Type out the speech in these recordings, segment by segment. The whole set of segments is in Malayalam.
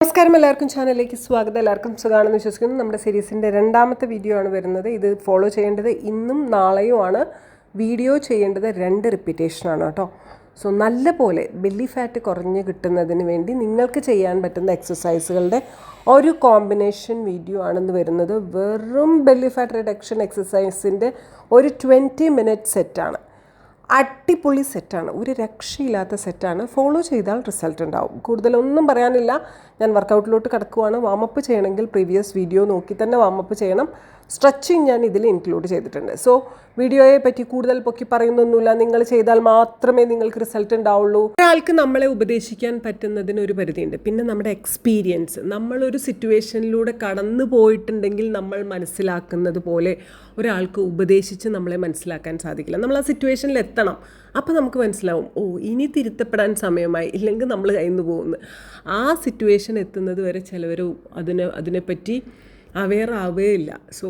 നമസ്കാരം എല്ലാവർക്കും ചാനലിലേക്ക് സ്വാഗതം. എല്ലാവർക്കും സുഖമാണെന്ന് വിശ്വസിക്കുന്നു. നമ്മുടെ സീരീസിന്റെ രണ്ടാമത്തെ വീഡിയോ ആണ് വരുന്നത്. ഇത് ഫോളോ ചെയ്യേണ്ടത് ഇന്നും നാളെയുമാണ് വീഡിയോ ചെയ്യേണ്ടത് രണ്ട് റിപ്പീറ്റേഷനാണ് കേട്ടോ. സോ നല്ല പോലെ ബെല്ലി ഫാറ്റ് കുറഞ്ഞ് കിട്ടുന്നതിന് വേണ്ടി നിങ്ങൾക്ക് ചെയ്യാൻ പറ്റുന്ന എക്സസൈസുകളുടെ ഒരു കോമ്പിനേഷൻ വീഡിയോ ആണെന്ന് വരുന്നത്. വെറും ബെല്ലി ഫാറ്റ് റിഡക്ഷൻ എക്സസൈസിന്റെ ഒരു ട്വന്റി മിനിറ്റ് സെറ്റാണ് അടിപൊളി സെറ്റാണ്. ഒരു രക്ഷയില്ലാത്ത സെറ്റാണ്. ഫോളോ ചെയ്താൽ റിസൾട്ട് ഉണ്ടാവും. കൂടുതലൊന്നും പറയാനില്ല. ഞാൻ വർക്കൗട്ടിലോട്ട് കിടക്കുവാണ്. വാമപ്പ് ചെയ്യണമെങ്കിൽ പ്രീവിയസ് വീഡിയോ നോക്കി തന്നെ വാമപ്പ് ചെയ്യണം. സ്ട്രെച്ചിങ് ഞാൻ ഇതിൽ ഇൻക്ലൂഡ് ചെയ്തിട്ടുണ്ട്. സോ വീഡിയോയെ പറ്റി കൂടുതൽ പൊക്കി പറയുന്നൊന്നുമില്ല. നിങ്ങൾ ചെയ്താൽ മാത്രമേ നിങ്ങൾക്ക് റിസൾട്ട് ഉണ്ടാവുള്ളൂ. ഒരാൾക്ക് നമ്മളെ ഉപദേശിക്കാൻ പറ്റുന്നതിന് ഒരു പരിധിയുണ്ട്. പിന്നെ നമ്മുടെ എക്സ്പീരിയൻസ് നമ്മളൊരു സിറ്റുവേഷനിലൂടെ കടന്നു പോയിട്ടുണ്ടെങ്കിൽ നമ്മൾ മനസ്സിലാക്കുന്നത് പോലെ ഒരാൾക്ക് ഉപദേശിച്ച് നമ്മളെ മനസ്സിലാക്കാൻ സാധിക്കില്ല. നമ്മൾ ആ സിറ്റുവേഷനിൽ എത്തണം. അപ്പോൾ നമുക്ക് മനസ്സിലാവും ഓ ഇനി തിരുത്തപ്പെടാൻ സമയമായി. ഇല്ലെങ്കിൽ നമ്മൾ കയ്യിൽ നിന്ന് പോകുന്നു. ആ സിറ്റുവേഷൻ എത്തുന്നത് വരെ ചിലവർ അതിനെ അതിനെപ്പറ്റി അവെയർ ആവുകയില്ല. സോ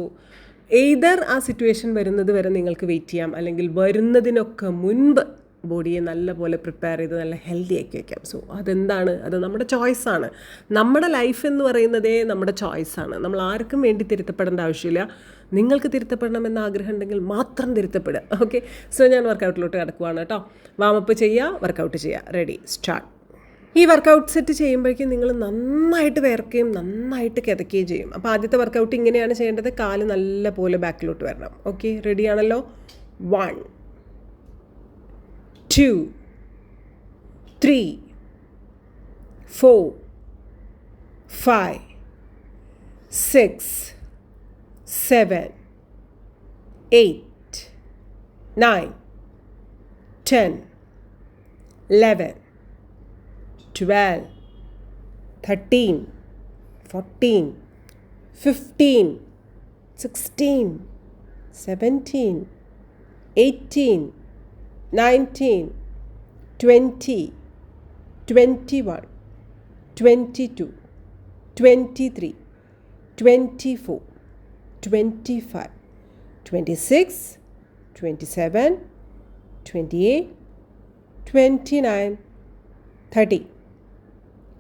എയ്തർ ആ സിറ്റുവേഷൻ വരുന്നത് വരെ നിങ്ങൾക്ക് വെയിറ്റ് ചെയ്യാം. അല്ലെങ്കിൽ വരുന്നതിനൊക്കെ മുൻപ് ബോഡിയെ നല്ല പോലെ പ്രിപ്പയർ ചെയ്ത് നല്ല ഹെൽത്തി ആക്കി വയ്ക്കാം സോ അതെന്താണ്? അത് നമ്മുടെ ചോയ്സാണ് നമ്മുടെ ലൈഫ് എന്ന് പറയുന്നതേ നമ്മുടെ ചോയ്സാണ് നമ്മൾ ആർക്കും വേണ്ടി തിരുത്തപ്പെടേണ്ട ആവശ്യമില്ല. നിങ്ങൾക്ക് തിരുത്തപ്പെടണമെന്ന് ആഗ്രഹം ഉണ്ടെങ്കിൽ മാത്രം തിരുത്തപ്പെടുക. ഓക്കെ സോ ഞാൻ വർക്കൗട്ടിലോട്ട് കിടക്കുവാണ് കേട്ടോ. വാമപ്പ് ചെയ്യുക വർക്കൗട്ട് ചെയ്യുക. റെഡി സ്റ്റാർട്ട് ഈ വർക്കൗട്ട് സെറ്റ് ചെയ്യുമ്പോഴേക്കും നിങ്ങൾ നന്നായിട്ട് വിയർക്കുകയും നന്നായിട്ട് കിതക്കുകയും ചെയ്യും. അപ്പോൾ ആദ്യത്തെ വർക്കൗട്ട് ഇങ്ങനെയാണ് ചെയ്യേണ്ടത്. കാൽ നല്ല പോലെ ബാക്കിലോട്ട് വരണം. ഓക്കെ റെഡി ആണല്ലോ? One two three four five six seven eight nine ten eleven 12, 13, 14, 15, 16, 17, 18, 19, 20, 21, 22, 23, 24, 25, 26, 27, 28, 29, 30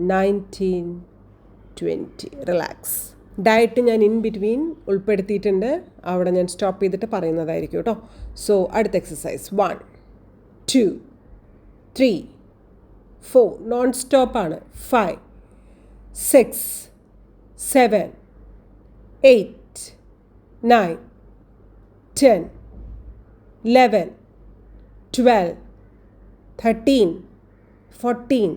nineteen twenty relax diet ഞാൻ ഇൻ ബിറ്റ്വീൻ ഉൾപ്പെടുത്തിയിട്ടുണ്ട്. അവിടെ ഞാൻ സ്റ്റോപ്പ് ചെയ്തിട്ട് പറയുന്നതായിരിക്കും കേട്ടോ. സോ അടുത്ത exercise one two three four non സ്റ്റോപ്പാണ് five six seven eight nine ten eleven twelve thirteen 14,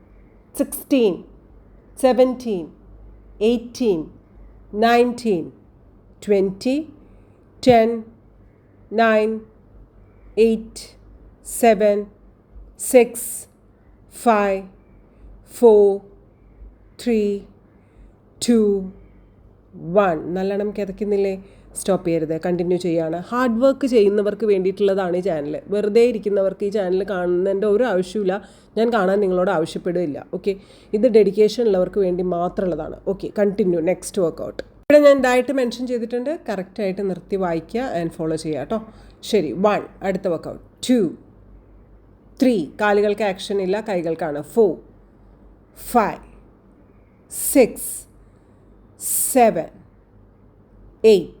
16, 17, 18, 19, 20, 10, 9, 8, 7, 6, 5, 4, 3, 2, 1 നല്ലോണം കിതയ്ക്കുന്നില്ലേ? സ്റ്റോപ്പ് ചെയ്യരുത് കണ്ടിന്യൂ ചെയ്യുകയാണ് ഹാർഡ് വർക്ക് ചെയ്യുന്നവർക്ക് വേണ്ടിയിട്ടുള്ളതാണ് ഈ ചാനൽ വെറുതെ ഇരിക്കുന്നവർക്ക് ഈ ചാനൽ കാണുന്നതിന്റെ ഒരു ആവശ്യമില്ല ഞാൻ കാണാൻ നിങ്ങളോട് ആവശ്യപ്പെടുകയില്ല. ഓക്കെ ഇത് ഡെഡിക്കേഷൻ ഉള്ളവർക്ക് വേണ്ടി മാത്രമുള്ളതാണ്. ഓക്കെ കണ്ടിന്യൂ നെക്സ്റ്റ് വർക്കൗട്ട് ഇവിടെ ഞാൻ ഡയറ്റ് മെൻഷൻ ചെയ്തിട്ടുണ്ട്. കറക്റ്റായിട്ട് നിർത്തി വായിക്കുക ആൻഡ് ഫോളോ ചെയ്യുക കേട്ടോ. ശരി വൺ അടുത്ത വർക്കൗട്ട് ടു ത്രീ കാലുകൾക്ക് ആക്ഷൻ ഇല്ല കൈകൾക്കാണ്. Four five six seven eight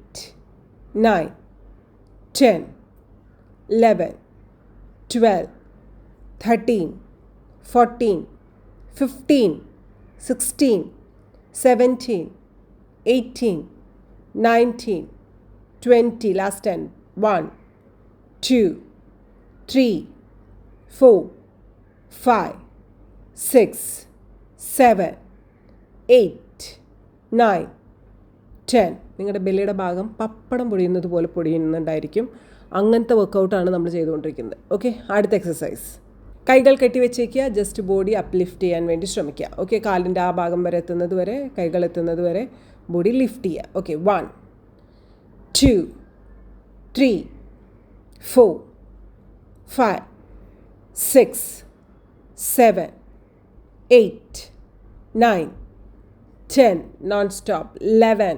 9, 10, 11, 12, 13, 14, 15, 16, 17, 18, 19, 20, last 10, 1, 2, 3, 4, 5, 6, 7, 8, 9, 10. നിങ്ങളുടെ ബെല്ലിയുടെ ഭാഗം പപ്പടം പൊടിയുന്നത് പോലെ പൊടിയുന്നുണ്ടായിരിക്കും. അങ്ങനത്തെ വർക്കൗട്ടാണ് നമ്മൾ ചെയ്തുകൊണ്ടിരിക്കുന്നത്. ഓക്കെ അടുത്ത എക്സസൈസ് കൈകൾ കെട്ടിവെച്ചേക്കുക ജസ്റ്റ് ബോഡി അപ്ലിഫ്റ്റ് ചെയ്യാൻ വേണ്ടി ശ്രമിക്കുക. ഓക്കെ കാലിന്റെ ആ ഭാഗം വരെ എത്തുന്നത് വരെ കൈകൾ എത്തുന്നത് വരെ ബോഡി ലിഫ്റ്റ് ചെയ്യുക. Okay one two three four five six seven eight nine ten non stop eleven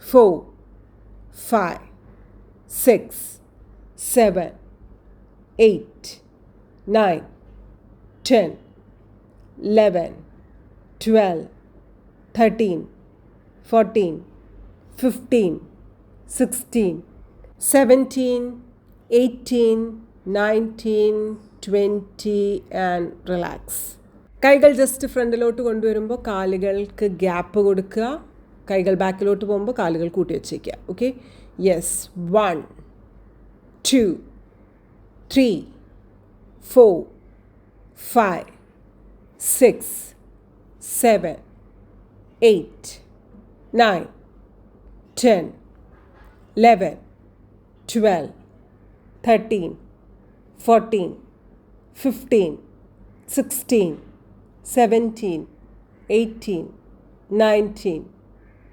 four five six seven eight nine ten eleven twelve thirteen fourteen fifteen sixteen seventeen eighteen nineteen twenty and relax കൈകൾ ജസ്റ്റ് ഫ്രണ്ടിലോട്ട് കൊണ്ടുവരുമ്പോൾ കാലുകൾക്ക് ഗ്യാപ്പ് കൊടുക്കുക. കൈകൾ ബാക്കിലോട്ട് പോകുമ്പോൾ കാലുകൾ കൂട്ടി വെച്ചേക്കുക. Okay yes one two three four five six seven eight nine ten eleven twelve thirteen fourteen fifteen sixteen seventeen eighteen nineteen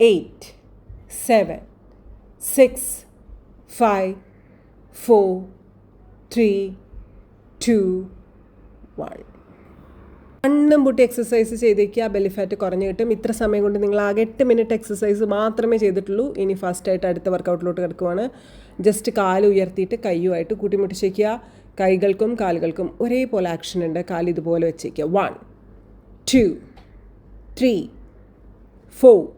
eight, seven, six, five, four, three, two, one. കണ്ണും പൊട്ടി എക്സസൈസ് ചെയ്തേക്കുക ബെലി ഫാറ്റ് കുറഞ്ഞു കിട്ടും. ഇത്ര സമയം കൊണ്ട് നിങ്ങൾ ആകെ എട്ട് മിനിറ്റ് എക്സസൈസ് മാത്രമേ ചെയ്തിട്ടുള്ളൂ. ഇനി ഫാസ്റ്റായിട്ട് അടുത്ത വർക്കൗട്ടിലോട്ട് കിടക്കുവാണ്. ജസ്റ്റ് കാൽ ഉയർത്തിയിട്ട് കയ്യുമായിട്ട് കൂട്ടിമുട്ടിച്ചേക്കുക. കൈകൾക്കും കാലുകൾക്കും ഒരേപോലെ ആക്ഷൻ ഉണ്ട്. കാൽ ഇതുപോലെ വെച്ചേക്കുക. One two three four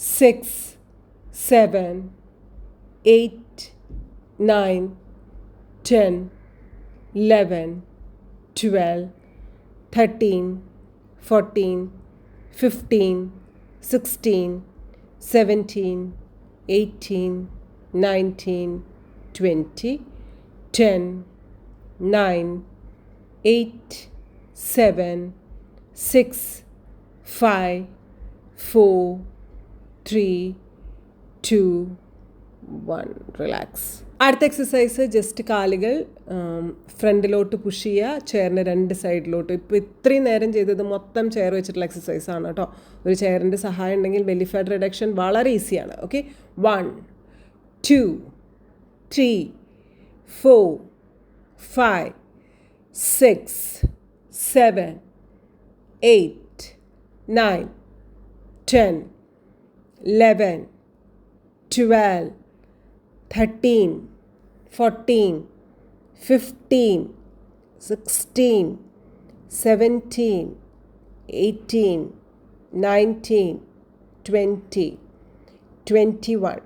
six, seven, eight, nine, ten, eleven, twelve, thirteen, fourteen, fifteen, sixteen, seventeen, eighteen, nineteen, twenty, ten, nine, eight, seven, six, five, four, three two one relax അടുത്ത എക്സസൈസ് ജസ്റ്റ് കാലുകൾ ഫ്രണ്ടിലോട്ട് പുഷ് ചെയ്യുക ചെയറിന്റെ രണ്ട് സൈഡിലോട്ട് ഇപ്പോൾ ഇത്രയും നേരം ചെയ്തത് മൊത്തം ചെയർ വെച്ചിട്ടുള്ള എക്സസൈസ് ആണ് കേട്ടോ. ഒരു ചെയറിന്റെ സഹായം ഉണ്ടെങ്കിൽ ബെല്ലി ഫാറ്റ് റിഡക്ഷൻ വളരെ ഈസിയാണ് okay one two three four five six seven eight nine ten eleven twelve thirteen, fourteen, fifteen, sixteen, seventeen, eighteen, nineteen, twenty, twenty-one,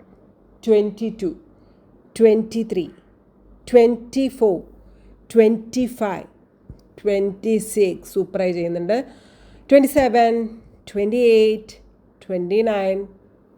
twenty-two, twenty-three, twenty-four, twenty-five, twenty-six സൂപ്പറായി ചെയ്യുന്നുണ്ട് twenty seven twenty eight twenty nine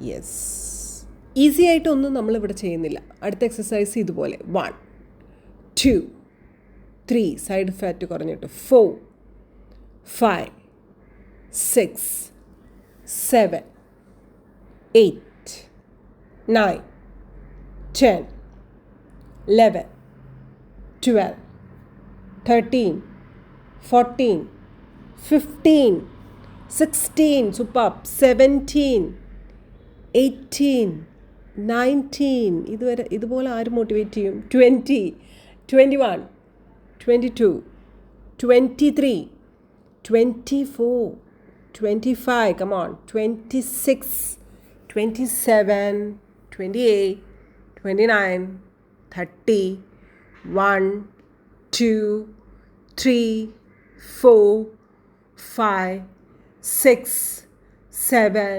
Yes. Easy ആയിട്ടൊന്നും നമ്മളിവിടെ ചെയ്യുന്നില്ല. അടുത്ത എക്സസൈസ് ഇതുപോലെ. One two three side fat കുറഞ്ഞിട്ട്. Four five six seven eight nine ten eleven twelve thirteen fourteen fifteen sixteen super seventeen eighteen nineteen ഇതുവരെ ഇതുപോലെ ആര് മോട്ടിവേറ്റ് ചെയ്യും? Twenty twenty one twenty two twenty three twenty four twenty five come on twenty six twenty seven twenty eight twenty nine thirty one two three four five six seven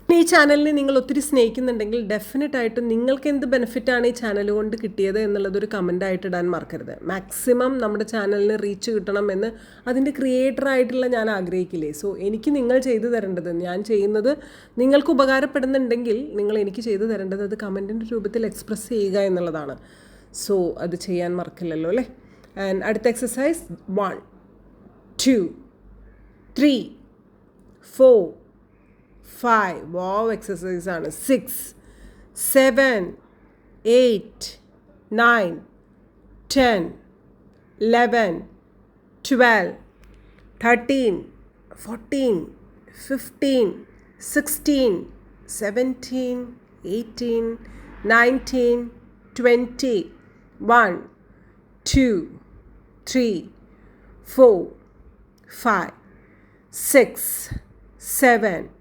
Relax ഈ ചാനലിനെ നിങ്ങൾ ഒത്തിരി സ്നേഹിക്കുന്നുണ്ടെങ്കിൽ ഡെഫിനറ്റ് ആയിട്ടും നിങ്ങൾക്ക് എന്ത് ബെനിഫിറ്റാണ് ഈ ചാനൽ കൊണ്ട് കിട്ടിയത് എന്നുള്ളതൊരു കമന്റ് ആയിട്ട് ഇടാൻ മറക്കരുത്. മാക്സിമം നമ്മുടെ ചാനലിന് റീച്ച് കിട്ടണം എന്ന് അതിന്റെ ക്രിയേറ്റർ ആയിട്ടുള്ള ഞാൻ ആഗ്രഹിക്കില്ലേ? സോ എനിക്ക് നിങ്ങൾ ചെയ്തു തരേണ്ടത് ഞാൻ ചെയ്യുന്നത് നിങ്ങൾക്ക് ഉപകാരപ്പെടുന്നുണ്ടെങ്കിൽ നിങ്ങൾ എനിക്ക് ചെയ്തു തരേണ്ടത് അത് കമന്റിന്റെ രൂപത്തിൽ എക്സ്പ്രസ് ചെയ്യുക എന്നുള്ളതാണ്. സോ അത് ചെയ്യാൻ മറക്കില്ലല്ലോ അല്ലേ? ആൻഡ് അടുത്ത exercise one two three four five wow exercise ആണ് six seven eight nine ten eleven twelve thirteen fourteen fifteen sixteen seventeen eighteen nineteen twenty one two three four five six seven,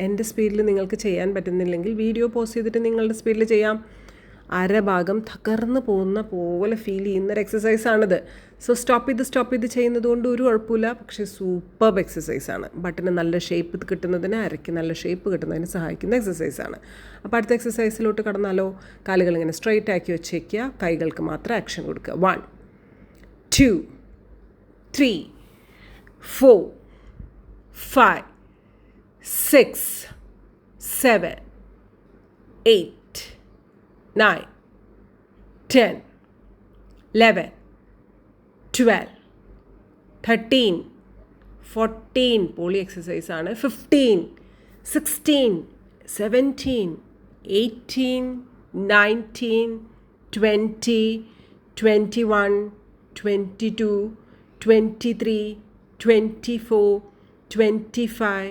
എന്റെ സ്പീഡിൽ നിങ്ങൾക്ക് ചെയ്യാൻ പറ്റുന്നില്ലെങ്കിൽ വീഡിയോ പോസ്റ്റ് ചെയ്തിട്ട് നിങ്ങളുടെ സ്പീഡിൽ ചെയ്യാം. അരഭാഗം തകർന്നു പോകുന്ന പോലെ ഫീൽ ചെയ്യുന്നൊരു എക്സസൈസാണിത് സോ സ്റ്റോപ്പ് ചെയ്ത് സ്റ്റോപ്പ് ചെയ്ത് ചെയ്യുന്നത് കൊണ്ട് ഒരു കുഴപ്പമില്ല. പക്ഷേ സൂപ്പർബ് എക്സസൈസാണ് ബട്ടിന് നല്ല ഷേപ്പ് കിട്ടുന്നതിന് അരയ്ക്ക് നല്ല ഷേപ്പ് കിട്ടുന്നതിന് സഹായിക്കുന്ന എക്സസൈസാണ് അപ്പോൾ അടുത്ത എക്സസൈസിലോട്ട് കടന്നാലോ? കാലുകൾ ഇങ്ങനെ സ്ട്രൈറ്റ് ആക്കി വെച്ചേക്കുക. കൈകൾക്ക് മാത്രം ആക്ഷൻ കൊടുക്കുക. One two three four five six, seven, eight, nine, ten, eleven, twelve, thirteen, fourteen poly exercise ആണ്. Fifteen sixteen seventeen eighteen nineteen twenty twenty one twenty two twenty three twenty four twenty five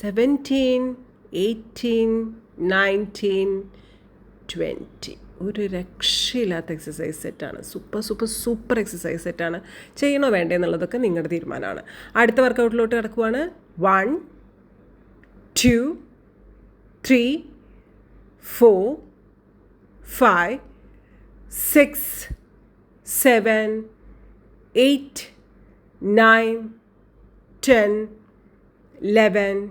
seventeen eighteen nineteen twenty ഒരു രക്ഷയില്ലാത്ത എക്സസൈസ് സെറ്റാണ് സൂപ്പർ സൂപ്പർ സൂപ്പർ എക്സസൈസ് സെറ്റാണ് ചെയ്യണോ വേണ്ടേ എന്നുള്ളതൊക്കെ നിങ്ങളുടെ തീരുമാനമാണ്. അടുത്ത വർക്കൗട്ടിലോട്ട് കിടക്കുവാണ്. One two three four five six seven eight nine ten eleven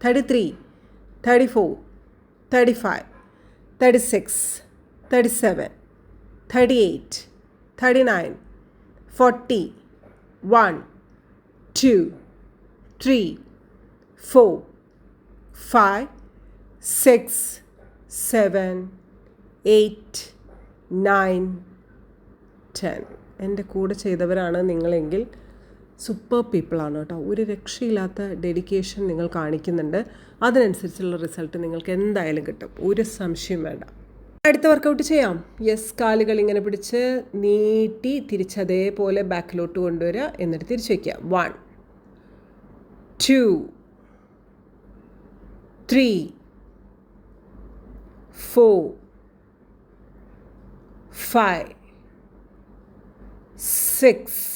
seven twenty eight twenty nine thirty thirty one thirty two thirty three thirty four thirty five thirty six thirty seven thirty eight thirty nine forty one two three four five six seven eight nine ten എന്റെ കൂടെ ചെയ്തവരാണ് നിങ്ങളെങ്കിൽ സൂപ്പർ പീപ്പിളാണ് കേട്ടോ. ഒരു രക്ഷയില്ലാത്ത ഡെഡിക്കേഷൻ നിങ്ങൾ കാണിക്കുന്നുണ്ട്. അതിനനുസരിച്ചുള്ള റിസൾട്ട് നിങ്ങൾക്ക് എന്തായാലും കിട്ടും. ഒരു സംശയം വേണ്ട. അടുത്ത വർക്കൗട്ട് ചെയ്യാം. യെസ് കാലുകൾ ഇങ്ങനെ പിടിച്ച് നീട്ടി തിരിച്ചതേപോലെ ബാക്കിലോട്ട് കൊണ്ടുവരിക. എന്നിട്ട് തിരിച്ചു വയ്ക്കുക one two three four five six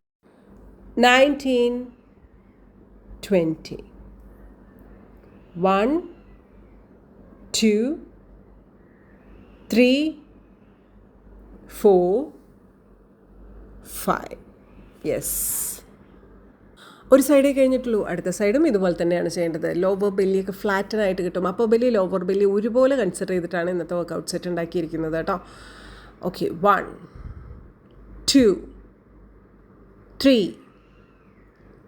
19 20 1 2 3 4 5 yes ഒരു സൈഡേ കഴിഞ്ഞിട്ടുള്ളൂ. അടുത്ത സൈഡും ഇതുപോലെ തന്നെയാണ് ചെയ്യേണ്ടത്. ലോവർ ബെല്ലിയൊക്കെ ഫ്ലാറ്റനായിട്ട് കിട്ടും. അപ്പോൾ ബെല്ലി ലോവർ ബെല്ലി ഒരുപോലെ കൺസിഡർ ചെയ്തിട്ടാണ് ഇന്നത്തെ വർക്കൗട്ട് സെറ്റ് ഉണ്ടാക്കിയിരിക്കുന്നത് കേട്ടോ. Okay one two three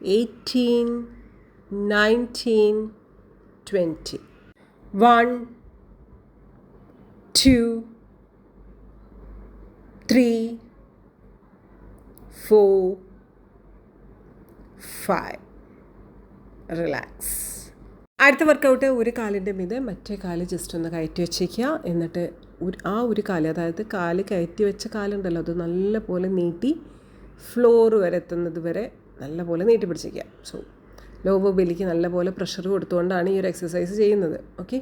18, 19, 20. 1, 2, 3, 4, 5. Relax അടുത്ത വർക്കൗട്ട് ഒരു കാലിന്റെ മീതെ മറ്റേ കാൽ ജസ്റ്റ് ഒന്ന് കയറ്റി വെച്ചേക്കുക എന്നിട്ട് ആ ഒരു കാൽ അതായത് കാൽ കയറ്റി വെച്ച കാലുണ്ടല്ലോ അത് നല്ലപോലെ നീട്ടി ഫ്ലോർ വരെ എത്തുന്നത് വരെ നല്ലപോലെ നീട്ടി പിടിച്ചിരിക്കുക. സോ ലോ ബെല്ലിക്ക് നല്ലപോലെ പ്രഷർ കൊടുത്തുകൊണ്ടാണ് ഈ ഒരു എക്സസൈസ് ചെയ്യുന്നത്. Okay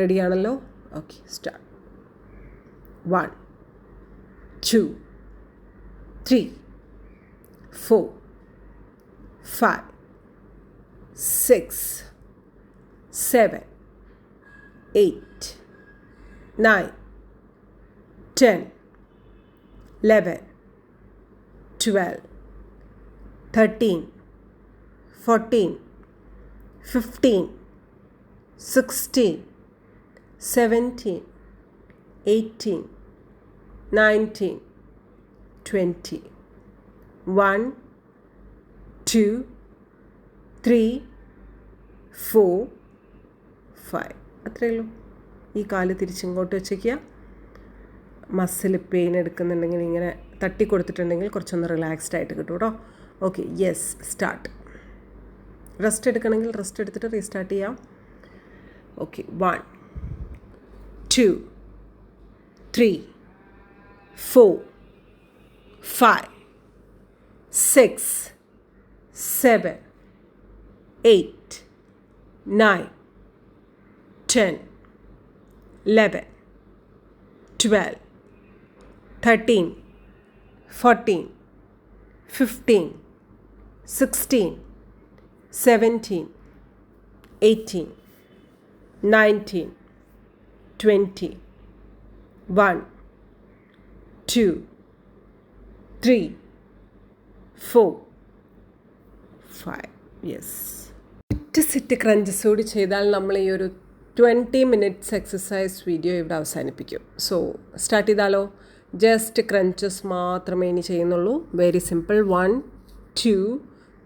റെഡിയാണല്ലോ okay start one two three four five six seven eight nine ten eleven twelve thirteen fourteen fifteen sixteen seventeen eighteen nineteen twenty one two three four five അത്രയേ ഉള്ളൂ. ഈ കാൽ തിരിച്ചിങ്ങോട്ട് വെച്ചേക്കുക. മസിൽ പെയിൻ എടുക്കുന്നുണ്ടെങ്കിൽ ഇങ്ങനെ തട്ടി കൊടുത്തിട്ടുണ്ടെങ്കിൽ കുറച്ചൊന്ന് റിലാക്സ്ഡ് ആയിട്ട് കിട്ടും കേട്ടോ. ഓക്കെ യെസ് സ്റ്റാർട്ട് റെസ്റ്റ് എടുക്കണമെങ്കിൽ റെസ്റ്റ് എടുത്തിട്ട് റീസ്റ്റാർട്ട് ചെയ്യാം. Okay one two three four five six seven eight nine ten eleven twelve thirteen fourteen fifteen sixteen seventeen eighteen nineteen twenty one two three four five yes ഒറ്റ സെറ്റ് ക്രഞ്ചസ് കൂടി ചെയ്താൽ നമ്മൾ ഈ ഒരു ട്വന്റി മിനിറ്റ്സ് എക്സസൈസ് വീഡിയോ ഇവിടെ അവസാനിപ്പിക്കും സോ സ്റ്റാർട്ട് ചെയ്താലോ ജസ്റ്റ് ക്രഞ്ചസ് മാത്രമേ ഇനി ചെയ്യുന്നുള്ളൂ very simple one two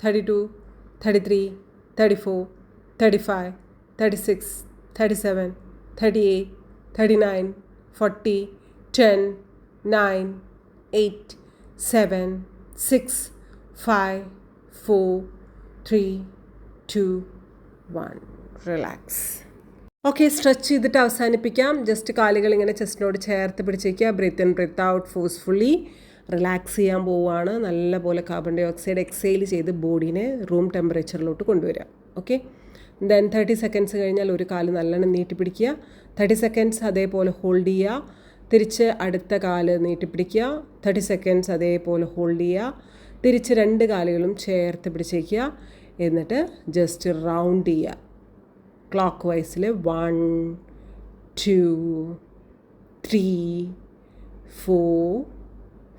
32, 33, 34, 35, 36, 37, 38, 39, 40, 10, 9, 8, 7, 6, 5, 4, 3, 2, 1. Relax. Okay stretch ചെയ്തിട്ട് അവസാനിപ്പിക്കാം ജസ്റ്റ് കാലുകൾ ഇങ്ങനെ ചെസ്റ്റിനോട് ചേർത്ത് പിടിച്ചേക്കുക breathe in breathe out forcefully relax ചെയ്യാൻ പോവുകയാണ്. നല്ലപോലെ കാർബൺ ഡൈ ഓക്സൈഡ് എക്സെയിൽ ചെയ്ത് ബോഡീനെ റൂം ടെമ്പറേച്ചറിലോട്ട് കൊണ്ടുവരിക. ഓക്കെ ദെൻ തേർട്ടി സെക്കൻഡ്സ് കഴിഞ്ഞാൽ ഒരു കാൽ നല്ലോണം നീട്ടി പിടിക്കുക തേർട്ടി സെക്കൻഡ്സ് അതേപോലെ ഹോൾഡ് ചെയ്യുക. തിരിച്ച് അടുത്ത കാൽ നീട്ടിപ്പിടിക്കുക. തേർട്ടി സെക്കൻഡ്സ് അതേപോലെ ഹോൾഡ് ചെയ്യുക. തിരിച്ച് രണ്ട് കാലുകളും ചേർത്ത് പിടിച്ചേക്കുക. എന്നിട്ട് ജസ്റ്റ് റൗണ്ട് ചെയ്യുക. Clock വൈസിൽ one two three four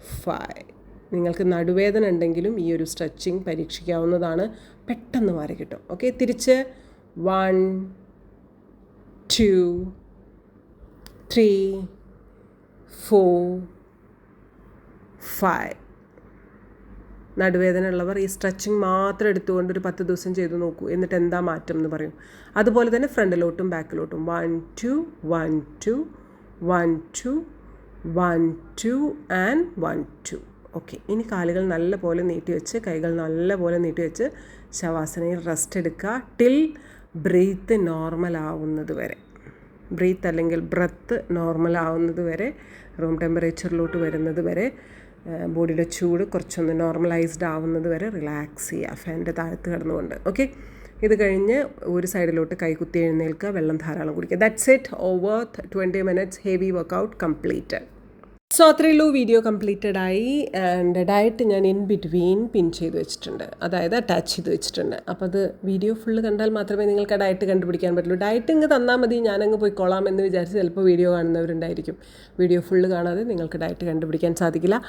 five നിങ്ങൾക്ക് നടുവേദന ഉണ്ടെങ്കിലും ഈ ഒരു സ്ട്രെച്ചിങ് പരീക്ഷിക്കാവുന്നതാണ് പെട്ടെന്ന് മാറി കിട്ടും. ഓക്കെ തിരിച്ച് one two three four five. നടുവേദന ഉള്ളവർ ഈ സ്ട്രെച്ചിങ് മാത്രം എടുത്തുകൊണ്ട് ഒരു പത്ത് ദിവസം ചെയ്തു നോക്കൂ. എന്നിട്ട് എന്താ മാറ്റം എന്ന് പറയും. അതുപോലെ തന്നെ ഫ്രണ്ടിലോട്ടും ബാക്കിലോട്ടും. One two one two one two one two and one two. Okay ഇനി കാലുകൾ നല്ല പോലെ നീട്ടി വെച്ച് കൈകൾ നല്ല പോലെ നീട്ടി വെച്ച് ശവാസനയിൽ റെസ്റ്റ് എടുക്കുക ടിൽ ബ്രീത്ത് നോർമൽ ആവുന്നത് വരെ. ബ്രീത്ത് അല്ലെങ്കിൽ ബ്രത്ത് നോർമൽ ആവുന്നത് വരെ റൂം ടെമ്പറേച്ചറിലോട്ട് വരുന്നത് വരെ ബോഡിയുടെ ചൂട് കുറച്ചൊന്ന് നോർമലൈസ്ഡ് ആവുന്നത് വരെ റിലാക്സ് ചെയ്യുക. ഫാന്റെ താഴത്ത് കിടന്നുകൊണ്ട്. ഓക്കെ ഇത് കഴിഞ്ഞ് ഒരു സൈഡിലോട്ട് കൈകുത്തി എഴുന്നേൽക്കുക വെള്ളം ധാരാളം കുടിക്കുക. That's it over twenty minutes heavy workout completed so അത്രയേ ഉള്ളൂ വീഡിയോ കംപ്ലീറ്റഡ് ആയി. ആൻഡ് ഡയറ്റ് ഞാൻ ഇൻ ബിറ്റ്വീൻ പിൻ ചെയ്ത് വെച്ചിട്ടുണ്ട്. അതായത് അറ്റാച്ച് ചെയ്ത് വെച്ചിട്ടുണ്ട്. അപ്പോൾ അത് വീഡിയോ ഫുള്ള് കണ്ടാൽ മാത്രമേ നിങ്ങൾക്ക് ആ ഡയറ്റ് കണ്ടുപിടിക്കാൻ പറ്റുള്ളൂ. ഡയറ്റ് ഇങ്ങ് തന്നാൽ മതി ഞാനങ്ങ് പോയിക്കോളാം എന്ന് വിചാരിച്ച് ചിലപ്പോൾ വീഡിയോ കാണുന്നവരുണ്ടായിരിക്കും. വീഡിയോ ഫുള്ള് കാണാതെ നിങ്ങൾക്ക് ഡയറ്റ് കണ്ടുപിടിക്കാൻ സാധിക്കില്ല.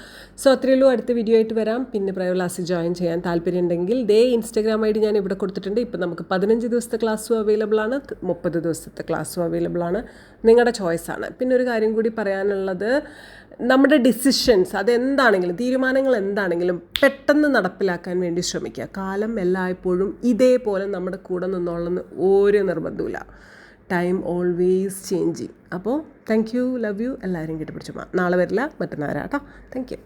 സോ അത്രയേ ഉള്ളൂ. അടുത്ത വീഡിയോ ആയിട്ട് വരാം. പിന്നെ പ്രയോ ക്ലാസ്സിൽ ജോയിൻ ചെയ്യാൻ താല്പര്യം ഉണ്ടെങ്കിൽ ദേ ഇൻസ്റ്റാഗ്രാം ഐ ഡി ഞാൻ ഇവിടെ കൊടുത്തിട്ടുണ്ട്. ഇപ്പോൾ നമുക്ക് പതിനഞ്ച് ദിവസത്തെ ക്ലാസ്സും അവൈലബിൾ ആണ്. മുപ്പത് ദിവസത്തെ ക്ലാസ്സും അവൈലബിൾ ആണ്. നിങ്ങളുടെ ചോയ്സാണ് പിന്നെ ഒരു കാര്യം കൂടി പറയാനുള്ളത്. നമ്മുടെ ഡിസിഷൻസ് അതെന്താണെങ്കിലും തീരുമാനങ്ങൾ എന്താണെങ്കിലും പെട്ടെന്ന് നടപ്പിലാക്കാൻ വേണ്ടി ശ്രമിക്കുക. കാലം എല്ലായ്പ്പോഴും ഇതേപോലെ നമ്മുടെ കൂടെ നിന്നോളെന്ന് ഒരു നിർബന്ധമില്ല ടൈം ഓൾവേസ് ചേഞ്ചിങ് അപ്പോൾ താങ്ക് യു ലവ് യു എല്ലാവരും കിട്ടിപ്പിടിച്ചു നാളെ വരില്ല മറ്റന്നാരാട്ടോ താങ്ക് യു